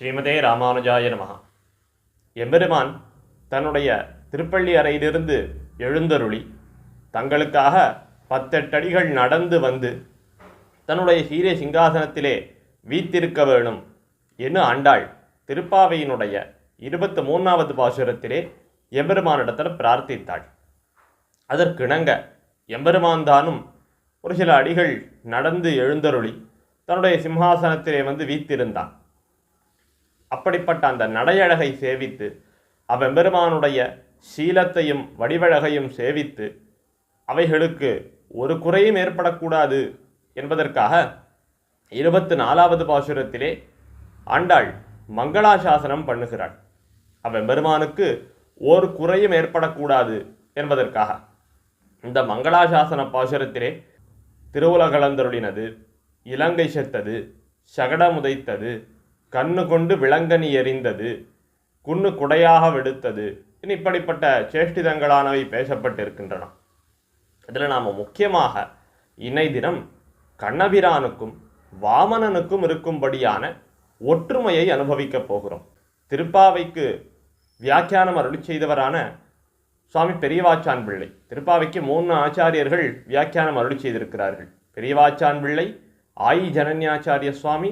ஸ்ரீமதே ராமானுஜாய நமகா எம்பெருமான் தன்னுடைய திருப்பள்ளி அறையிலிருந்து எழுந்தருளி தங்களுக்காக பத்தெட்டடிகள் நடந்து வந்து தன்னுடைய சீரிய சிங்காசனத்திலே வீத்திருக்க வேணும் என்று ஆண்டாள். திருப்பாவையினுடைய இருபத்து மூணாவது பாசுரத்திலே எம்பெருமானிடத்தில் பிரார்த்தித்தாள். அதற்கிணங்க எம்பெருமான் தானும் ஒரு சில அடிகள் நடந்து எழுந்தருளி தன்னுடைய சிம்ஹாசனத்திலே வந்து வீத்திருந்தான். அப்படிப்பட்ட அந்த நடையழகை சேவித்து அவ்வெம்பெருமானுடைய சீலத்தையும் வடிவழகையும் சேவித்து அவைகளுக்கு ஒரு குறையும் ஏற்படக்கூடாது என்பதற்காக இருபத்து நாலாவது பாசுரத்திலே ஆண்டாள் மங்களாசாசனம் பண்ணுகிறாள். அவ்வெம்பெருமானுக்கு ஒரு குறையும் ஏற்படக்கூடாது என்பதற்காக. இந்த மங்களாசாசன பாசுரத்திலே திருவுலகளந்தருளினது இலங்கை செத்தது சகடமுதைத்தது கண்ணு கொண்டு விளங்கனி எறிந்தது குன்னு குடையாக வெடுத்தது. இன்னும் இப்படிப்பட்ட சேஷ்டிதங்களானவை பேசப்பட்டிருக்கின்றன. இதில் நாம் முக்கியமாக இணை தினம் கண்ணபிரானுக்கும் வாமனனுக்கும் இருக்கும்படியான ஒற்றுமையை அனுபவிக்கப் போகிறோம். திருப்பாவைக்கு வியாக்கியானம் அருளி செய்தவரான சுவாமி பெரியவாச்சான் பிள்ளை. திருப்பாவைக்கு மூணு ஆச்சாரியர்கள் வியாக்கியானம் அருளி செய்திருக்கிறார்கள். பெரியவாச்சான் பிள்ளை ஆயி ஜனன்யாச்சாரிய சுவாமி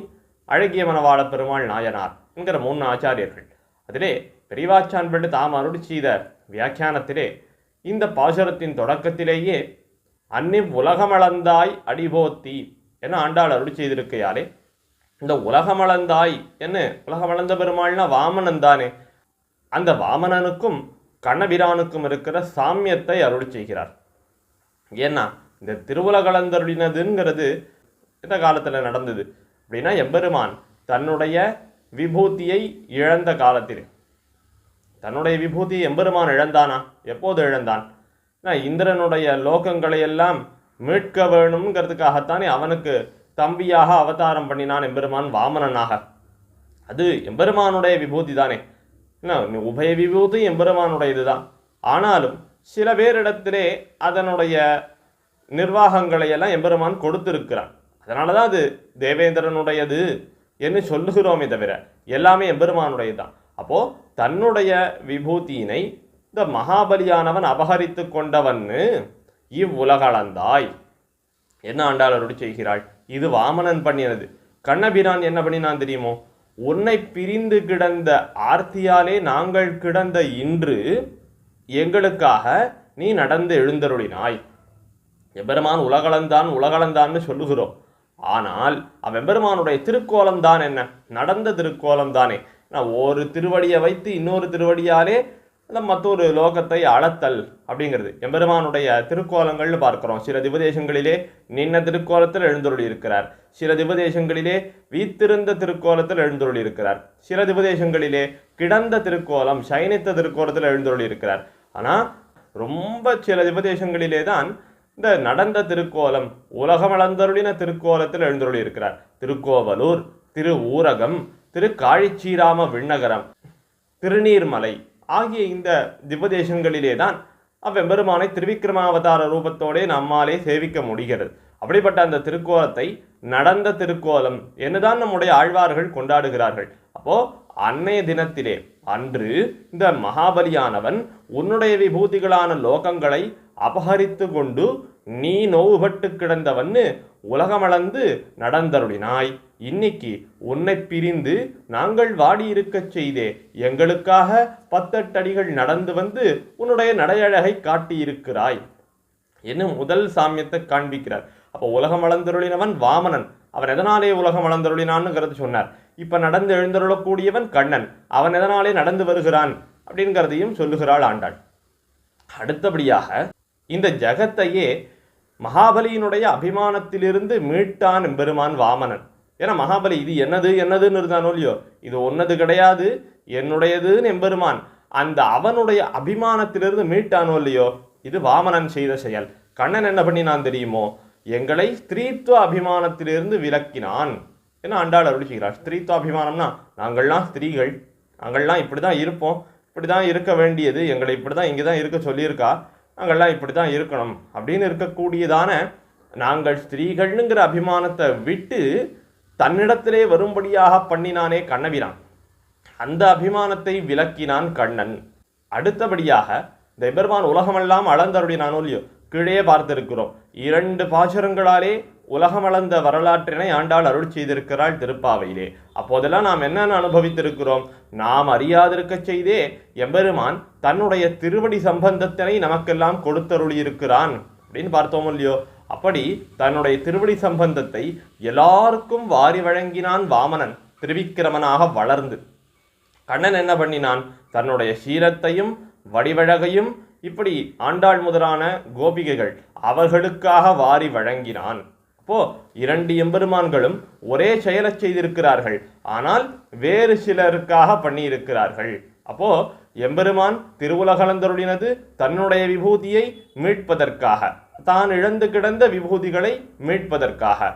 அழகிய மனவாள பெருமாள் நாயனார் என்கிற மூணு ஆச்சாரியர்கள். அதிலே பெரியவாச்சான் பெண்டு தாம் அருள் செய்த வியாக்கியானத்திலே இந்த பாசுரத்தின் தொடக்கத்திலேயே அன்னி உலகமளந்தாய் அடிபோத்தி என ஆண்டாள் அருள் செய்திருக்கையாலே இந்த உலகமளந்தாய் என்ன உலகமளந்த பெருமாள்னா வாமனன் தானே. அந்த வாமனனுக்கும் கண்ணபிரானுக்கும் இருக்கிற சாமியத்தை அருள் செய்கிறார். ஏன்னா இந்த திருவுலகளந்தருளினதுங்கிறது இந்த காலத்தில் நடந்தது. அப்படின்னா எம்பெருமான் தன்னுடைய விபூதியை இழந்த காலத்தில். தன்னுடைய விபூதியை எம்பெருமான் இழந்தானா? எப்போது இழந்தான்? இந்திரனுடைய லோகங்களை எல்லாம் மீட்க வேணுங்கிறதுக்காகத்தானே அவனுக்கு தம்பியாக அவதாரம் பண்ணினான் எம்பெருமான் வாமனனாக. அது எம்பெருமானுடைய விபூதி தானே. என்ன உபய விபூதி எம்பெருமானுடையது தான் ஆனாலும் சில பேரிடத்திலே அதனுடைய நிர்வாகங்களை எல்லாம் எம்பெருமான் கொடுத்திருக்கிறான். அதனால தான் அது தேவேந்திரனுடையது என்று சொல்லுகிறோமே தவிர எல்லாமே எம்பெருமானுடையது தான் அப்போது தன்னுடைய விபூதியினை இந்த மகாபலியானவன் அபகரித்து கொண்டவன்னு இவ்வுலகளந்தாய். என்ன ஆண்டாள் அருடி செய்கிறாள்? இது வாமனன் பண்ணினது. கண்ணபிரான் என்ன பண்ணினான் தெரியுமோ? உன்னை பிரிந்து கிடந்த ஆர்த்தியாலே நாங்கள் கிடந்த இன்று எங்களுக்காக நீ நடந்து எழுந்தருளினாய். எபெருமான் உலகளந்தான் உலகளந்தான்னு சொல்லுகிறோம். ஆனால் அவ்வெம்பெருமானுடைய திருக்கோலம் தான் என்ன? நடந்த திருக்கோலம் தானே நான் ஒரு திருவடியை வைத்து இன்னொரு திருவடியாலே அந்த மற்றொரு லோகத்தை அளத்தல் அப்படிங்கிறது. எம்பெருமானுடைய திருக்கோலங்கள்னு பார்க்குறோம். சில திவதேசங்களிலே நின்ன திருக்கோலத்தில் எழுந்துருளி இருக்கிறார். சில திவதேசங்களிலே வீத்திருந்த திருக்கோலத்தில் எழுந்துருளி இருக்கிறார். சில திவதேசங்களிலே கிடந்த திருக்கோலம் சயனித்த திருக்கோலத்தில் எழுந்துருளி இருக்கிறார். ஆனால் ரொம்ப சில திவதேசங்களிலே தான் இந்த நடந்த திருக்கோலம் உலகமளந்தருளின திருக்கோலத்தில் எழுந்தருளி இருக்கிறார் திருக்கோவலூர் திரு ஊரகம் திரு காழிச்சீராம விண்ணகரம் திருநீர்மலை ஆகிய இந்த திவ்வதேசங்களிலே தான் அவ்வெம்பெருமானை திருவிக்கிரமாவதார ரூபத்தோடே நம்மாலே சேவிக்க முடிகிறது. அப்படிப்பட்ட அந்த திருக்கோலத்தை நடந்த திருக்கோலம் என்னதான் நம்முடைய ஆழ்வார்கள் கொண்டாடுகிறார்கள். அப்போ அன்னைய தினத்திலே அன்று இந்த மகாபலியானவன் உன்னுடைய விபூதிகளான லோகங்களை அபகரித்து கொண்டு நீ நோவுபட்டு கிடந்தவன்னு உலகமளந்து நடந்தருளினாய். இன்னைக்கு உன்னை பிரிந்து நாங்கள் வாடியிருக்கச் செய்தே எங்களுக்காக பத்தட்டடிகள் நடந்து வந்து உன்னுடைய நடையழகை காட்டியிருக்கிறாய். என்னும் முதல் சாமியத்தை காண்பிக்கிறார். அப்போ உலகம் அளந்தருளினவன் வாமனன். அவன் எதனாலே உலகம் அளந்தருளினான்னுங்கிறது சொன்னார். இப்போ நடந்து எழுந்தருளக்கூடியவன் கண்ணன். அவன் எதனாலே நடந்து வருகிறான் அப்படிங்கிறதையும் சொல்லுகிறாள் ஆண்டாள். அடுத்தபடியாக இந்த ஜகத்தையே மகாபலியினுடைய அபிமானத்திலிருந்து மீட்டான் எம்பெருமான் வாமனன். ஏன்னா மகாபலி இது என்னது என்னதுன்னு இருந்தானோ இல்லையோ? இது ஒன்னது கிடையாது என்னுடையதுன்னு எம்பெருமான் அந்த அவனுடைய அபிமானத்திலிருந்து மீட்டானோ இல்லையோ? இது வாமனன் செய்த செயல். கண்ணன் என்ன பண்ணினான் தெரியுமோ? எங்களை ஸ்திரீத்துவ அபிமானத்திலிருந்து விலக்கினான். என்ன ஆண்டாள் அருள் செய்கிறார். ஸ்திரீத்துவ அபிமானம்னா நாங்கள்லாம் ஸ்திரீகள். நாங்கள்லாம் இப்படி தான் இருப்போம். இப்படி தான் இருக்க வேண்டியது. எங்களை இப்படி தான் இங்கே தான் இருக்க சொல்லியிருக்கா. நாங்கள்லாம் இப்படி தான் இருக்கணும். அப்படின்னு இருக்கக்கூடியதான நாங்கள் ஸ்திரீகள்ங்கிற அபிமானத்தை விட்டு தன்னிடத்திலே வரும்படியாக பண்ணினானே கண்ணபிரான். அந்த அபிமானத்தை விலக்கினான் கண்ணன். அடுத்தபடியாக இந்த எபெருமான் உலகமெல்லாம் நானோ இல்லையோ? கீழே பார்த்திருக்கிறோம். இரண்டு பாசுரங்களாலே உலகமளந்த வரலாற்றினை ஆண்டாள் அருள் செய்திருக்கிறாள் திருப்பாவையிலே. அப்போதெல்லாம் நாம் என்னென்ன அனுபவித்திருக்கிறோம்? நாம் அறியாதிருக்கச் செய்தே எம்பெருமான் தன்னுடைய திருவடி சம்பந்தத்தினை நமக்கெல்லாம் கொடுத்தருளியிருக்கிறான். அப்படின்னு பார்த்தோம் இல்லையோ? அப்படி தன்னுடைய திருவடி சம்பந்தத்தை எல்லாருக்கும் வாரி வழங்கினான் வாமனன் திருவிக்கிரமனாக வளர்ந்து. கண்ணன் என்ன பண்ணினான்? தன்னுடைய சீரத்தையும் வடிவழகையும் இப்படி ஆண்டாள் முதலான கோபிகைகள் அவர்களுக்காக வாரி வழங்கினான். அப்போ இரண்டு எம்பெருமான்களும் ஒரே செயலைச் செய்திருக்கிறார்கள். ஆனால் வேறு சிலருக்காக பண்ணியிருக்கிறார்கள். அப்போ எம்பெருமான் திருவுலகளந்தருளினது தன்னுடைய விபூதியை மீட்பதற்காக தான் இழந்து கிடந்த விபூதிகளை மீட்பதற்காக.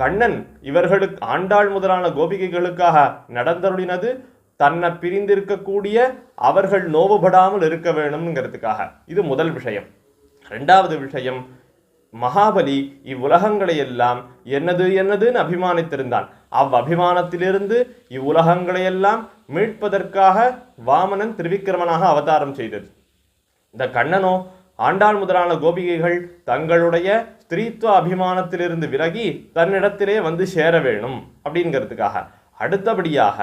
கண்ணன் இவர்களுக்கு ஆண்டாள் முதலான கோபிகைகளுக்காக நடந்தருளினது தன்னை பிரிந்திருக்கக்கூடிய அவர்கள் நோவுபடாமல் இருக்க வேணும்ங்கிறதுக்காக. இது முதல் விஷயம். ரெண்டாவது விஷயம் மகாபலி இவ்வுலகங்களை எல்லாம் என்னது என்னதுன்னு அபிமானித்திருந்தான். அவ் அபிமானத்திலிருந்து இவ்வுலகங்களை எல்லாம் மீட்பதற்காக வாமனன் திருவிக்கிரமனாக அவதாரம் செய்தது. இந்த கண்ணனோ ஆண்டாள் முதலான கோபிகைகள் தங்களுடைய ஸ்திரீத்துவ அபிமானத்திலிருந்து விலகி தன்னிடத்திலே வந்து சேர வேணும் அப்படிங்கிறதுக்காக. அடுத்தபடியாக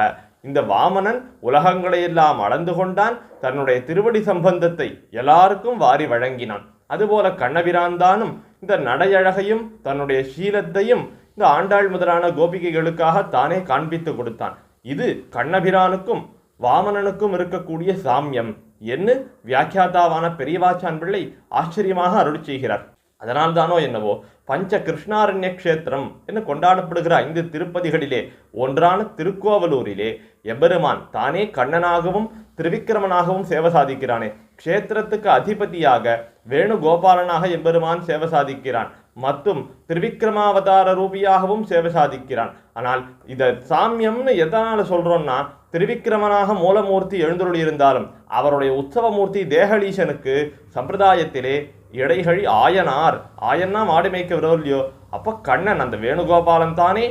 இந்த வாமனன் உலகங்களையெல்லாம் அளந்து கொண்டான் தன்னுடைய திருவடி சம்பந்தத்தை எல்லாருக்கும் வாரி வழங்கினான். அதுபோல கண்ணபிரான்தானும் இந்த நடையழகையும் தன்னுடைய சீலத்தையும் இந்த ஆண்டாள் முதலான கோபிகைகளுக்காக தானே காண்பித்து கொடுத்தான். இது கண்ணபிரானுக்கும் வாமனனுக்கும் இருக்கக்கூடிய சாமியம். என்று வியாக்கியாதாவான பெரியவாச்சான் பிள்ளை ஆச்சரியமாக அருள் செய்கிறார். அதனால்தானோ என்னவோ பஞ்ச கிருஷ்ணாரண்ய கஷேத்திரம் என்று கொண்டாடப்படுகிற ஐந்து திருப்பதிகளிலே ஒன்றான திருக்கோவலூரிலே எபெருமான் தானே கண்ணனாகவும் திருவிக்கிரமனாகவும் சேவை சாதிக்கிறானே. க்ஷேத்திரத்துக்கு அதிபதியாக வேணுகோபாலனாக எம்பெருமான் சேவை சாதிக்கிறான். மற்றும் திருவிக்கிரமாவதார ரூபியாகவும் சேவை சாதிக்கிறான். ஆனால் இத சாமியம்னு எதனால சொல்றோம்னா திருவிக்கிரமனாக மூலமூர்த்தி எழுந்தருள் இருந்தாலும் அவருடைய உற்சவமூர்த்தி தேகலீசனுக்கு சம்பிரதாயத்திலே இடைகழி ஆயனார். ஆயன்னா மாடு மேய்க்க விரோல்லையோ அப்ப கண்ணன் அந்த வேணுகோபாலன் தானே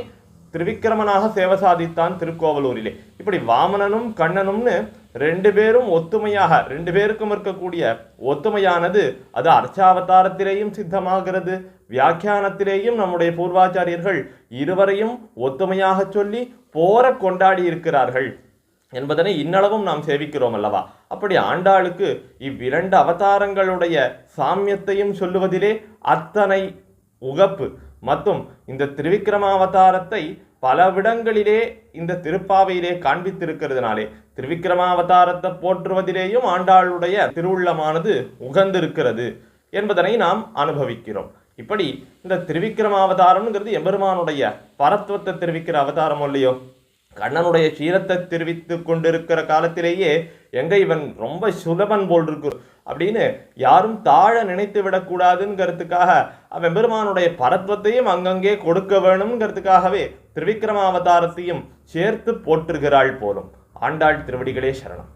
திருவிக்கிரமனாக சேவை சாதித்தான் திருக்கோவலூரிலே. இப்படி வாமனனும் கண்ணனும்னு ரெண்டு பேரும் ஒத்துமையாக ரெண்டு பேருக்கும் இருக்கக்கூடிய ஒத்துமையானது அது அர்ச்சாவதாரத்திலேயும் சித்தமாகிறது. வியாக்கியானத்திலேயும் நம்முடைய பூர்வாச்சாரியர்கள் இருவரையும் ஒத்துமையாக சொல்லி போர கொண்டாடி இருக்கிறார்கள் என்பதனை இன்னளவும் நாம் சேவிக்கிறோம் அல்லவா? அப்படி ஆண்டாளுக்கு இவ்விரண்டு அவதாரங்களுடைய சாமியத்தையும் சொல்லுவதிலே அத்தனை உகப்பு. மற்றும் இந்த திருவிக்கிரமாவதாரத்தை பலவிடங்களிலே இந்த திருப்பாவையிலே காண்பித்திருக்கிறதுனாலே திருவிக்கிரமாவதாரத்தை போற்றுவதிலேயும் ஆண்டாளுடைய திருவுள்ளமானது உகந்திருக்கிறது என்பதனை நாம் அனுபவிக்கிறோம். இப்படி இந்த திருவிக்கிரமாவதாரம்ங்கிறது எம்பெருமானுடைய பரத்துவத்தை தெரிவிக்கிற அவதாரம் இல்லையோ கண்ணனுடைய சீரத்தை தெரிவித்து கொண்டிருக்கிற காலத்திலேயே எங்க இவன் ரொம்ப சுலபன் போல் இருக்கு அப்படின்னு யாரும் தாழ நினைத்து விடக்கூடாதுங்கிறதுக்காக அவன் பெருமானுடைய பரத்வத்தையும் அங்கங்கே கொடுக்க வேணுங்கிறதுக்காகவே திருவிக்கிரமாவதாரத்தையும் சேர்த்து போற்றுகிறாள் போலும். ஆண்டாள் திருவடிகளே சரணம்.